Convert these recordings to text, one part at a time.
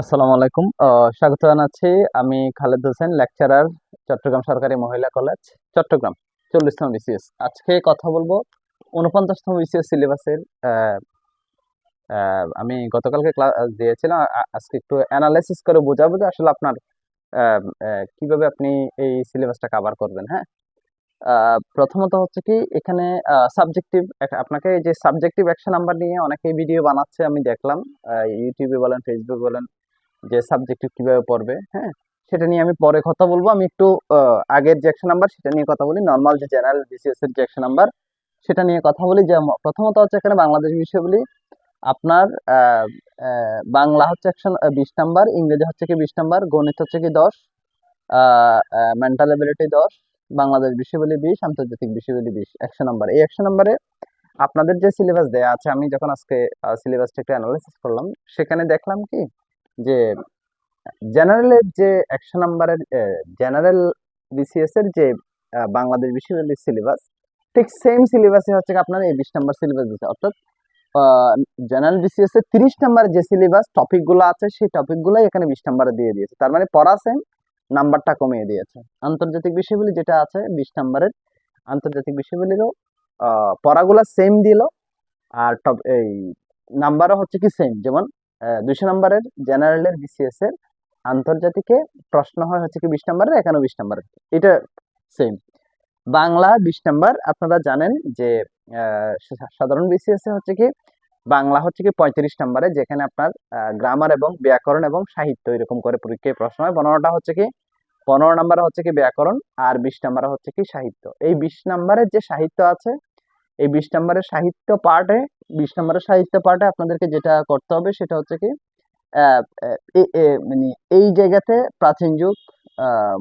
আসসালামু আলাইকুম। স্বাগত জানাচ্ছি আমি খালেদ হোসেন লেকচারার চট্টগ্রাম সরকারি মহিলা কলেজ চট্টগ্রাম, চল্লিশতম বিসিএস আজকে কথা বলব উনপঞ্চাশতম বিসিএস সিলেবাসের আমি গতকালকে ক্লাস দিয়েছিলাম আজকে একটু অ্যানালাইসিস করে বোঝাবো যে আসলে আপনার কীভাবে আপনি এই সিলেবাসটা কভার করবেন হ্যাঁ? প্রথমত হচ্ছে কি, এখানে সাবজেক্টিভ আপনাকে যে সাবজেক্টিভ অ্যাকশন নাম্বার নিয়ে অনেকেই ভিডিও বানাচ্ছে, আমি দেখলাম ইউটিউবে বলেন ফেসবুক বলেন যে সাবজেক্টিভ কীভাবে পড়বে হ্যাঁ? সেটা নিয়ে আমি পরে কথা বলব। আমি একটু আগের যে অ্যাকশন নাম্বার সেটা নিয়ে কথা বলি। নর্মাল যে জেনারেল বিসিএস এর যে অ্যাকশন নাম্বার সেটা নিয়ে কথা বলি। যে প্রথমত হচ্ছে এখানে বাংলাদেশ বিষয়গুলি। আপনার বাংলা হচ্ছে একশো বিশ নাম্বার ইংরেজি হচ্ছে কি বিশ নাম্বার গণিত হচ্ছে কি দশ মেন্টাল এবিলিটি দশ, বাংলাদেশ বিষয়গুলি বিশ, আন্তর্জাতিক বিষয়গুলি বিশ। একশো নাম্বার এই একশো নাম্বারে আপনাদের যে সিলেবাস দেয়া আছে, আমি যখন আজকে সিলেবাসটা একটু অ্যানালাইসিস করলাম, সেখানে দেখলাম কি যে, জেনারেলের যে একশো নাম্বারের জেনারেল বিসিএস এর যে বাংলাদেশ বিশ্ববিদ্যালয়ের সিলেবাস ঠিক সেম সিলেবাসে হচ্ছে আপনার এই বিশ নাম্বার সিলেবাস দিচ্ছে অর্থাৎ জেনারেল বিসিএস এর তিরিশ নাম্বার যে সিলেবাস টপিকগুলো আছে, সেই টপিক গুলাই এখানে বিশ নাম্বারে দিয়ে দিয়েছে। তার মানে পড়া সেম নাম্বারটা কমিয়ে দিয়েছে। আন্তর্জাতিক বিষয়গুলি যেটা আছে, বিশ নাম্বারের আন্তর্জাতিক বিষয়গুলিরও পড়াগুলা সেম দিল, আর টপ এই, নাম্বারও হচ্ছে কি সেম যেমন দুইশো নাম্বারের জেনারেলের বিসিএস এর আন্তর্জাতিকে প্রশ্ন হয় হচ্ছে কি বিশ নাম্বারের এখানেও বিশ নাম্বারের। এটা সেম বাংলা বিশ নাম্বার, আপনারা জানেন যে সাধারণ বিসিএস এ হচ্ছে কি, বাংলা হচ্ছে কি পঁয়ত্রিশ নাম্বারে, যেখানে আপনার গ্রামার এবং ব্যাকরণ এবং সাহিত্য এরকম করে পরীক্ষায় প্রশ্ন হয়। পনেরোটা হচ্ছে কি, পনেরো নাম্বারে হচ্ছে কি ব্যাকরণ আর বিশ নাম্বারে হচ্ছে কি সাহিত্য। এই বিশ নাম্বারের যে সাহিত্য আছে, এই বিশ নাম্বারের সাহিত্য পার্টে বিশ নাম্বারের সাহিত্য পার্টে আপনাদেরকে যেটা করতে হবে সেটা হচ্ছে কি মানে এই জায়গাতে প্রাচীন যুগ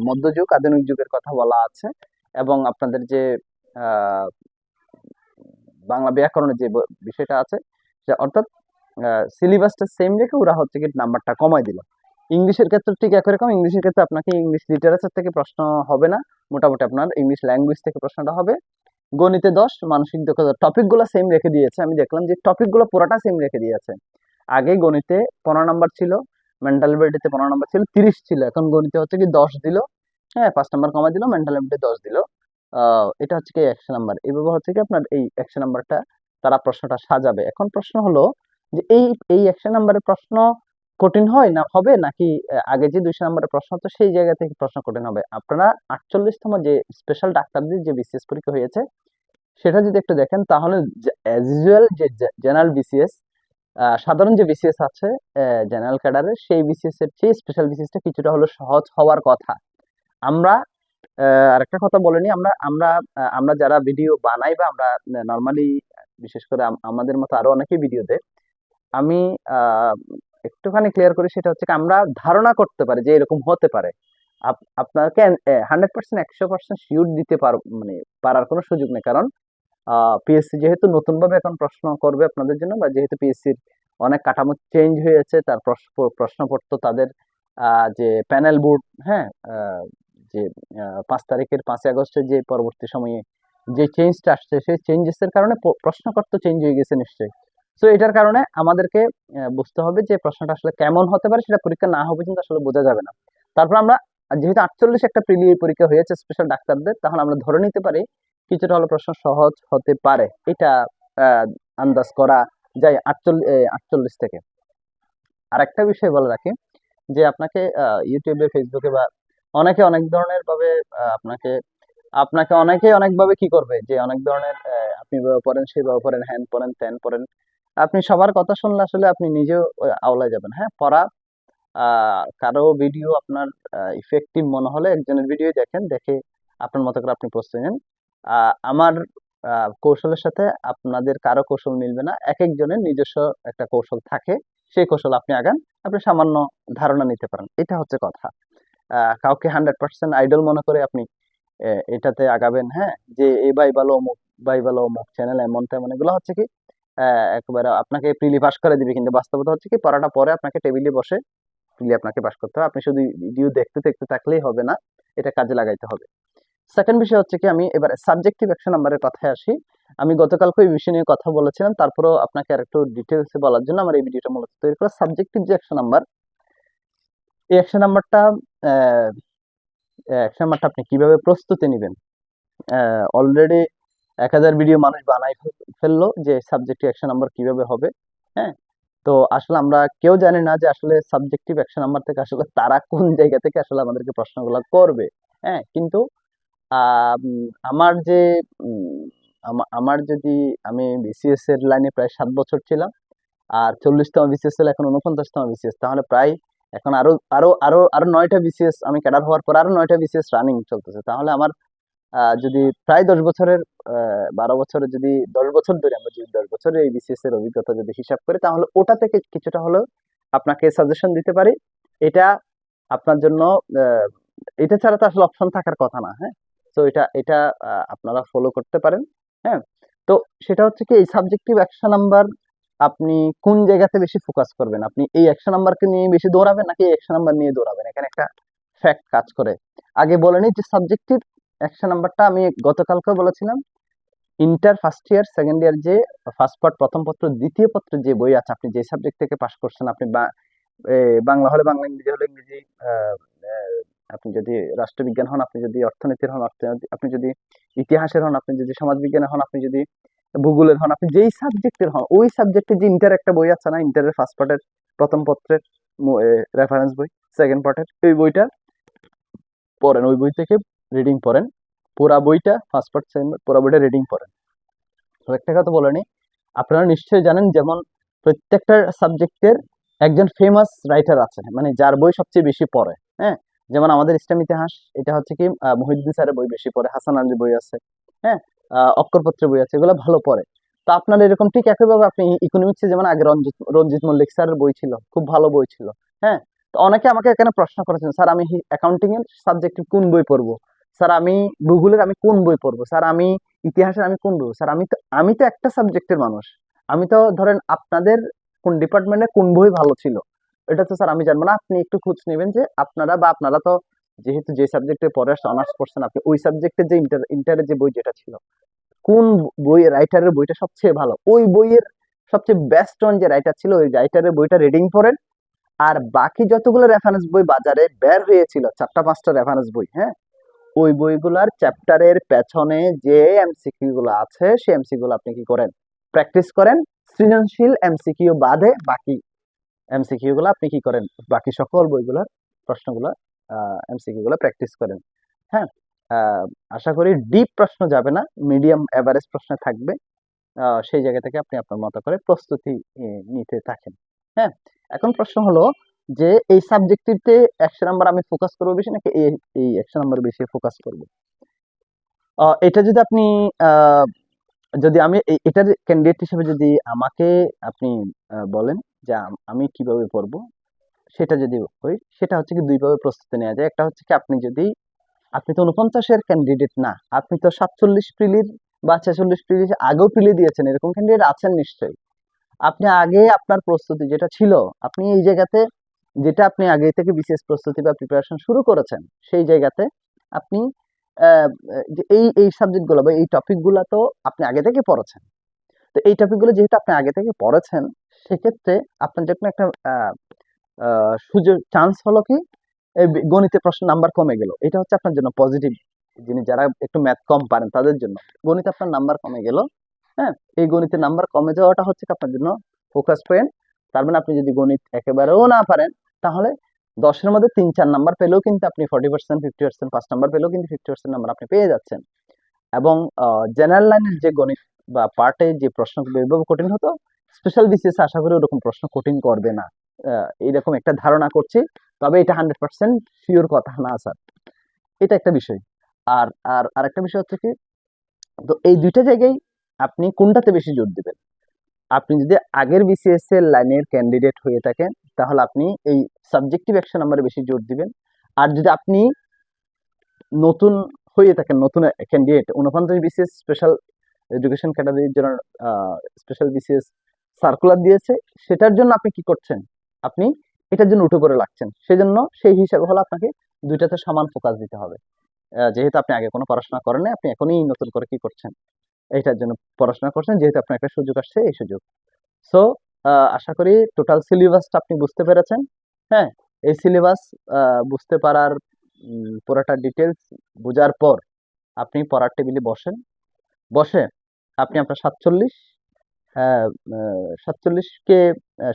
মধ্যযুগ, আধুনিক যুগের কথা বলা আছে এবং আপনাদের যে বাংলা ব্যাকরণের যে বিষয়টা আছে অর্থাৎ সিলেবাসটা সেম রেখে ওরা হচ্ছে কি নাম্বারটা কমাই দিল। ইংলিশের ক্ষেত্রে ঠিক একই রকম, ইংলিশের ক্ষেত্রে আপনাকে ইংলিশ লিটারেচার থেকে প্রশ্ন হবে না, মোটামুটি আপনার ইংলিশ ল্যাঙ্গুয়েজ থেকে প্রশ্নটা হবে। গণিতে দশ, মানসিক দক্ষতা টপিকগুলো সেম রেখে দিয়েছে। আমি দেখলাম যে টপিকগুলো পুরোটা সেম রেখে দিয়েছে। আগে গণিতে পনেরো নাম্বার ছিল মেন্টাল এবিলিটিতে পনেরো নাম্বার ছিল, তিরিশ ছিল। এখন গণিতে হচ্ছে কি দশ দিল হ্যাঁ পাঁচ নাম্বার কমাই দিল মেন্টাল এবিলিটি দশ দিল। এটা হচ্ছে কি একশো নাম্বার এইভাবে হচ্ছে কি আপনার এই একশো নাম্বারটা তারা প্রশ্নটা সাজাবে। এখন প্রশ্ন হলো যে এই এই একশো নাম্বারের প্রশ্ন কঠিন হয় না, হবে নাকি আগে যে দুইশো নাম্বারের প্রশ্ন হতো সেই জায়গা থেকে প্রশ্ন কঠিন হবে। আপনারা আটচল্লিশতম যে স্পেশাল ডাক্তারদের যে বিসিএস পরীক্ষা হয়েছে, সেটা যদি একটু দেখেন, তাহলে অ্যাজ ইউজুয়াল যে জেনারেল বিসিএস সাধারণ যে বিসিএস আছে জেনারেল ক্যাডারের সেই বিসিএস এর চেয়ে স্পেশাল বিসিএসটা কিছুটা হলো সহজ হওয়ার কথা। আমরা আরেকটা কথা বলে নিই, আমরা আমরা আমরা যারা ভিডিও বানাই বা আমরা নর্মালি বিশেষ করে আমাদের মতো আরও অনেকেই ভিডিও দেয়, আমি একটুখানি ক্লিয়ার করি সেটা হচ্ছে আমরা ধারণা করতে পারি যে এরকম হতে পারে। আপ- আপনাকে হান্ড্রেড পার্সেন্ট একশো পার্সেন্ট শিওর দিতে পার মানে পারার কোনো সুযোগ নেই। কারণ পিএসসি যেহেতু নতুনভাবে এখন প্রশ্ন করবে আপনাদের জন্য বা যেহেতু পিএসসির অনেক কাঠামো চেঞ্জ হয়েছে, তার প্রশ্ন, প্রশ্নপত্র তাদের যে প্যানেল বোর্ড হ্যাঁ যে পাঁচ তারিখের পাঁচই আগস্টের যে পরবর্তী সময়ে যে চেঞ্জটা আসছে, সেই চেঞ্জেসের কারণে প্রশ্নপত্র চেঞ্জ হয়ে গেছে নিশ্চয়ই। সো এটার কারণে আমাদেরকে বুঝতে হবে যে প্রশ্নটা আসলে কেমন হতে পারে, সেটা পরীক্ষা না হবে কিন্তু আসলে বোঝা যাবে না। তারপর আমরা, যেহেতু আটচল্লিশ একটা প্রিলি পরীক্ষা হয়েছে স্পেশাল ডাক্তারদের, তাহলে আমরা ধরে নিতে পারি কিছুটা হলো প্রশ্ন সহজ হতে পারে। এটা আন্দাজ করা যায় আটচল্লিশ আটচল্লিশ থেকে। আর একটা বিষয় বলে রাখি, যে আপনাকে ইউটিউবে ফেসবুকে বা অনেকে অনেক ধরনের ভাবে আপনাকে আপনাকে অনেকে অনেক ভাবে কি করবে? যে অনেক ধরনের আপনি পড়েন সেভাবে পড়েন, হ্যান পড়েন, ত্যান পড়েন আপনি সবার কথা শুনলে আসলে আপনি নিজেও আওলায় যাবেন। হ্যাঁ পড়া কারও ভিডিও আপনার ইফেক্টিভ মনে হলে একজনের ভিডিও দেখেন, দেখে আপনার মতো করে আপনি প্রস্তুতি নেন। আমার কৌশলের সাথে আপনাদের কারও কৌশল মিলবে না। এক একজনের নিজস্ব একটা কৌশল থাকে, সেই কৌশল আপনি আগান, আপনি সামান্য ধারণা নিতে পারেন। এটা হচ্ছে কথা। কাউকে হান্ড্রেড পার্সেন্ট আইডল মনে করে আপনি এটাতে আগাবেন হ্যাঁ? যে, এ বাই ভালো, অমুক বাই ভালো, অমুক চ্যানেল এমন তেমন, এগুলো হচ্ছে কি একবারে আপনাকে প্রিলি পাস করে দিবে। কিন্তু বাস্তবতা হচ্ছে কি, পড়াটা পরে আপনাকে টেবিলে বসে প্রিলি আপনাকে পাস করতে হবে। আপনি শুধু ভিডিও দেখতে দেখতে থাকলেই হবে না, এটা কাজে লাগাইতে হবে। সেকেন্ড বিষয় হচ্ছে কি, আমি এবার সাবজেক্টিভ একশো নাম্বারের কথায় আসি। আমি গতকালকে এই বিষয় নিয়ে কথা বলেছিলাম, তারপরেও আপনাকে আর একটু ডিটেলসে বলার জন্য আমার এই ভিডিওটা মূলত তৈরি করা। সাবজেক্টিভ যে একশো নাম্বার এই একশো নাম্বারটা একশো নাম্বারটা আপনি কীভাবে প্রস্তুতি নেবেন? অলরেডি এক হাজার ভিডিও মানুষ বানাই ফেলল যে সাবজেক্টিভ একশো নাম্বার কীভাবে হবে হ্যাঁ? তো আসলে আমরা কেউ জানি না যে আসলে সাবজেক্টিভ একশো নাম্বার থেকে আসলে তারা কোন জায়গা থেকে আসলে আমাদেরকে প্রশ্নগুলো করবে হ্যাঁ? কিন্তু আমার যে আমার যদি আমি বিসিএস এর লাইনে প্রায় সাত বছর ছিলাম, আর চল্লিশতম বিসিএস হলে এখন উনপঞ্চাশতম বিসিএস তাহলে প্রায় এখন আরও আরও আরও আরও নয়টা বিসিএস আমি ক্যাডার হওয়ার পর আরও নয়টা বিসিএস রানিং চলতেছে, তাহলে আমার যদি প্রায় দশ বছরের বারো বছরের যদি দশ বছর ধরে আমরা যদি দশ বছরের এই বিসিএস এর অভিজ্ঞতা যদি হিসাব করি, তাহলে ওটা থেকে কিছুটা হলেও আপনাকে সাজেশন দিতে পারি। এটা আপনার জন্য এটা ছাড়া তো আসলে অপশন থাকার কথা না হ্যাঁ? তো এটা এটা আপনারা ফলো করতে পারেন হ্যাঁ? তো সেটা হচ্ছে কি, এই সাবজেক্টিভ একশো নাম্বার আপনি কোন জায়গাতে বেশি ফোকাস করবেন? আপনি এই একশো নাম্বারকে নিয়ে বেশি দৌড়াবেন নাকি একশো নাম্বার নিয়ে দৌড়াবেন? এখানে একটা ফ্যাক্ট কাজ করে। আগে বলে নিই যে সাবজেক্টিভ একশো নাম্বারটা আমি গতকালকে বলেছিলাম। Inter first year second year যে ফার্স্ট পার্ট প্রথম পত্র, দ্বিতীয় পত্র যে বই আছে, আপনি যে সাবজেক্ট থেকে পাশ করছেন, আপনি বাংলা হলে বাংলা, ইংরেজি হলে ইংরেজি আপনি যদি রাষ্ট্রবিজ্ঞান হন, আপনি যদি অর্থনীতির হন, আপনি যদি ইতিহাসের হন, আপনি যদি সমাজবিজ্ঞানের হন, আপনি যদি ভূগোলের হন, আপনি যেই সাবজেক্টের হন, ওই সাবজেক্টে যে ইন্টার একটা বই আছে না ইন্টারের ফার্স্ট পার্টের প্রথম পত্রের রেফারেন্স বই সেকেন্ড পার্টের ওই বইটা পড়েন। ওই বই থেকে রিডিং পড়েন। পুরা বইটা ফার্স্ট পার্ট সেকেন্ড পুরা বইটা রিডিং পড়েন। তো একটা কথা বলে নিই আপনারা নিশ্চয়ই জানেন যেমন প্রত্যেকটা সাবজেক্টের একজন ফেমাস রাইটার আছে মানে যার বই সবচেয়ে বেশি পড়ে হ্যাঁ? যেমন আমাদের ইসলাম ইতিহাস এটা হচ্ছে কি আহ, মহিউদ্দিন স্যারের বই বেশি পড়ে হাসান আলীর বই আছে হ্যাঁ? অক্ষরপত্রের বই আছে এগুলো ভালো পড়ে। তো আপনার এরকম ঠিক একইভাবে আপনি ইকোনমিক্সে যেমন আগে রঞ্জিত রঞ্জিত মল্লিক স্যারের বই ছিল খুব ভালো বই ছিল হ্যাঁ? তো অনেকে আমাকে এখানে প্রশ্ন করেছেন স্যার আমি অ্যাকাউন্টিং এর সাবজেক্টে কোন বই পড়ব? স্যার, আমি ভূগোলের আমি কোন বই পড়ব? স্যার, আমি ইতিহাসের আমি কোন বই? স্যার, আমি তো আমি তো একটা সাবজেক্টের মানুষ। আমি তো ধরেন আপনাদের কোন ডিপার্টমেন্টে কোন বই ভালো ছিল? এটা তো স্যার আমি জানব না। আপনি একটু খোঁজ নেবেন যে আপনারা বা আপনারা তো যেহেতু যে সাবজেক্টে পড়ে অনার্স পড়ছেন আপনি ওই সাবজেক্টের যে ইন্টার ইন্টারের যে বই যেটা ছিল, কোন বই রাইটারের বইটা সবচেয়ে ভালো? ওই বইয়ের সবচেয়ে বেস্ট অন যে রাইটার ছিল, ওই রাইটারের বইটা রিডিং পড়েন। আর বাকি যতগুলো রেফারেন্স বই বাজারে বের হয়েছিল, চারটা, পাঁচটা রেফারেন্স বই হ্যাঁ? ওই বইগুলার চ্যাপ্টারের পেছনে যে এমসিকিউ গুলো আছে, সেই এমসিকিউ গুলো আপনি কি করেন? প্র্যাকটিস করেন, সৃজনশীল এমসিকিউ বাদে বাকি এমসিকিউ গুলো আপনি কি করেন? বাকি সকল বইগুলোর প্রশ্নগুলো এমসিকিউ গুলো প্র্যাকটিস করেন। হ্যাঁ আশা করি ডিপ প্রশ্ন যাবে না, মিডিয়াম এভারেজ প্রশ্ন থাকবে সেই জায়গা থেকে আপনি আপনার মতো করে প্রস্তুতি নিতে থাকেন। হ্যাঁ এখন প্রশ্ন হলো যে এই সাবজেক্টিভতে একশো নাম্বার আমি ফোকাস করব বেশি নাকি এই এই একশো নাম্বার বেশি ফোকাস করব? এটা যদি আপনি যদি আমি এটার ক্যান্ডিডেট হিসেবে যদি আমাকে আপনি বলেন যে আমি কীভাবে পড়ব, সেটা যদি হই সেটা হচ্ছে কি দুইভাবে প্রস্তুতি নেওয়া যায়। একটা হচ্ছে কি আপনি যদি, আপনি তো উনপঞ্চাশের ক্যান্ডিডেট না, আপনি তো সাতচল্লিশ প্রিলির বা ছেচল্লিশ প্রিলির আগেও প্রিলি দিয়েছেন, এরকম ক্যান্ডিডেট আছেন নিশ্চয়ই। আপনি আগে আপনার প্রস্তুতি যেটা ছিল, আপনি এই জায়গাতে যেটা আপনি আগে থেকে বিশেষ প্রস্তুতি বা প্রিপারেশন শুরু করেছেন, সেই জায়গাতে আপনি এই এই সাবজেক্টগুলো বা এই টপিকগুলো তো আপনি আগে থেকে পড়েছেন। তো এই টপিকগুলো যেহেতু আপনি আগে থেকে পড়েছেন, সেক্ষেত্রে আপনার যখন একটা সুযোগ চান্স হলো কি? গণিতে প্রশ্ন নাম্বার কমে গেল। এটা হচ্ছে আপনার জন্য পজিটিভ যিনি যারা একটু ম্যাথ কম পারেন তাদের জন্য। গণিতে আপনার নাম্বার কমে গেল হ্যাঁ? এই গণিতের নাম্বার কমে যাওয়াটা হচ্ছে আপনার জন্য ফোকাস পয়েন্ট তার মানে আপনি যদি গণিত একেবারেও না পারেন তাহলে দশের মধ্যে তিন চার নাম্বার পেলেও কিন্তু আপনি ফর্টি পার্সেন্ট ফিফটি পার্সেন্ট পাঁচ নাম্বার পেলেও কিন্তু ফিফটি পার্সেন্ট নাম্বার আপনি পেয়ে যাচ্ছেন। এবং জেনারেল লাইনের যে গণিত বা পার্টে যে এভাবে কঠিন হতো স্পেশাল বিসিএস আশা করি ওরকম প্রশ্ন কঠিন করবে না। আহ, এরকম একটা ধারণা করছি তবে এটা হান্ড্রেড পার্সেন্ট শিওর কথা না স্যার এটা একটা বিষয়। আর আর আরেকটা বিষয় হচ্ছে কি তো এই দুইটা জায়গায় আপনি কোনটাতে বেশি জোর দিবেন? আপনি যদি আগের বিসিএস এর লাইনের ক্যান্ডিডেট হয়ে থাকেন, তাহলে আপনি এই সাবজেক্টিভ একশো নাম্বারে বেশি জোর দিবেন। আর যদি আপনি নতুন হয়ে থাকেন, নতুন ক্যান্ডিডেট উনপঞ্চাশ বিসিএস স্পেশাল এডুকেশন ক্যাটাগরির জন্য স্পেশাল বিসিএস সার্কুলার দিয়েছে, সেটার জন্য আপনি কি করছেন? আপনি এটার জন্য উঠে করে লাগছেন। সেজন্য সেই হিসাবে হলো আপনাকে দুইটাতে সমান ফোকাস দিতে হবে। যেহেতু আপনি আগে কোনো পড়াশোনা করেন আপনি এখনই নতুন করে কি করছেন? এটার জন্য পড়াশোনা করছেন, যেহেতু আপনার একটা সুযোগ আসছে, এই সুযোগ। সো আশা করি টোটাল সিলেবাসটা আপনি বুঝতে পেরেছেন। হ্যাঁ এই সিলেবাস বুঝতে পারার পুরোটা ডিটেলস বোঝার পর আপনি পড়ার টেবিলে বসেন। বসে আপনি আপনার সাতচল্লিশ সাতচল্লিশকে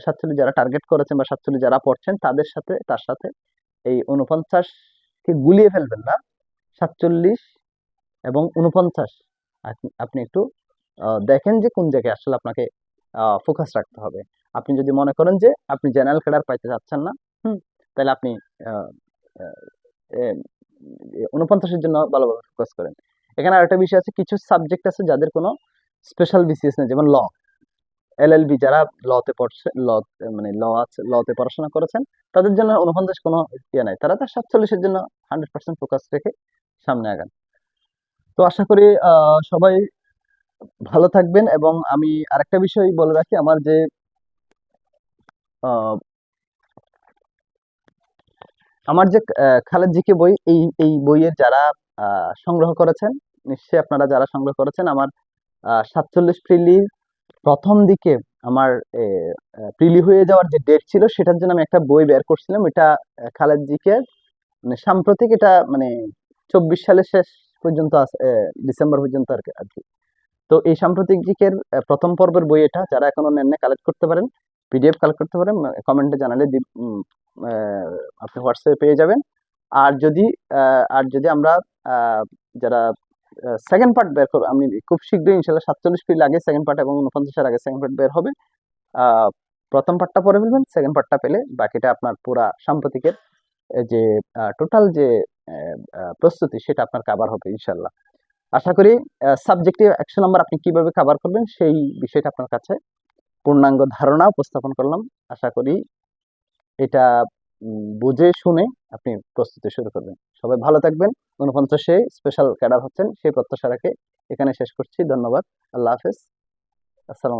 সাতচল্লিশ যারা টার্গেট করেছেন বা সাতচল্লিশ যারা পড়ছেন, তাদের সাথে, তার সাথে এই উনপঞ্চাশকে গুলিয়ে ফেলবেন না। সাতচল্লিশ এবং উনপঞ্চাশ আপনি- একটু দেখেন যে কোন জায়গায় আসলে আপনাকে ফোকাস রাখতে হবে। আপনি যদি মনে করেন যে আপনি জেনারেল ক্যাডার পাইতে চাচ্ছেন না, হুম, তাহলে আপনি উনপঞ্চাশের জন্য ভালোভাবে ফোকাস করেন। এখানে আরেকটা বিষয় আছে, কিছু সাবজেক্ট আছে যাদের কোনো স্পেশাল বিসিএস নেই, যেমন ল। এলএলবি যারা লতে পড়ছে ল মানে ল আছে লতে পড়াশোনা করেছেন, তাদের জন্য উনপঞ্চাশ কোনো ইয়ে নাই। তারা তার সাতচল্লিশের জন্য হান্ড্রেড পার্সেন্ট ফোকাস রেখে সামনে আগান। তো আশা করি সবাই ভালো থাকবেন এবং আমি আরেকটা বিষয় বলে রাখি, আমার যে আমার যে খালেদ জিকে বই, এই এই বইয়ের যারা সংগ্রহ করেছেন, নিশ্চয়ই আপনারা যারা সংগ্রহ করেছেন, আমার সাতচল্লিশ প্রিলির প্রথম দিকে আমার প্রিলি হয়ে যাওয়ার যে ডেট ছিল, সেটার জন্য আমি একটা বই বের করছিলাম। এটা খালেদ জিকে মানে সাম্প্রতিক এটা মানে চব্বিশ সালের শেষ পর্যন্ত আছে ডিসেম্বর পর্যন্ত আর কি আর কি। তো এই সাম্প্রতিক আহ, প্রথম পর্বের বই এটা যারা এখনও নেন কালেক্ট করতে পারেন পিডিএফ কালেক্ট করতে পারেন কমেন্টে জানালে আপনি হোয়াটসঅ্যাপে পেয়ে যাবেন। আর যদি আর যদি আমরা যারা সেকেন্ড পার্ট বের করব আমি খুব শীঘ্রই ইনশাল্লাহ সাতচল্লিশ পিল আগে সেকেন্ড পার্ট এবং উনপঞ্চাশের আগে সেকেন্ড পার্ট বের হবে। প্রথম পার্টটা পরে ফেলবেন সেকেন্ড পার্টটা পেলে বাকিটা আপনার পুরা সাম্প্রতিকের যে টোটাল যে প্রস্তুতি, সেটা আপনার কাভার হবে ইনশাল্লাহ আশা করি সাবজেক্টিভ একশো নম্বর আপনি কীভাবে কাভার করবেন, সেই বিষয়টা আপনার কাছে পূর্ণাঙ্গ ধারণা উপস্থাপন করলাম। আশা করি এটা বুঝে শুনে আপনি প্রস্তুতি শুরু করবেন। সবাই ভালো থাকবেন। উনপঞ্চাশে স্পেশাল ক্যাডার হচ্ছেন, সেই প্রত্যাশা রেখে এখানে শেষ করছি। ধন্যবাদ। আল্লাহ হাফেজ। আসসালাম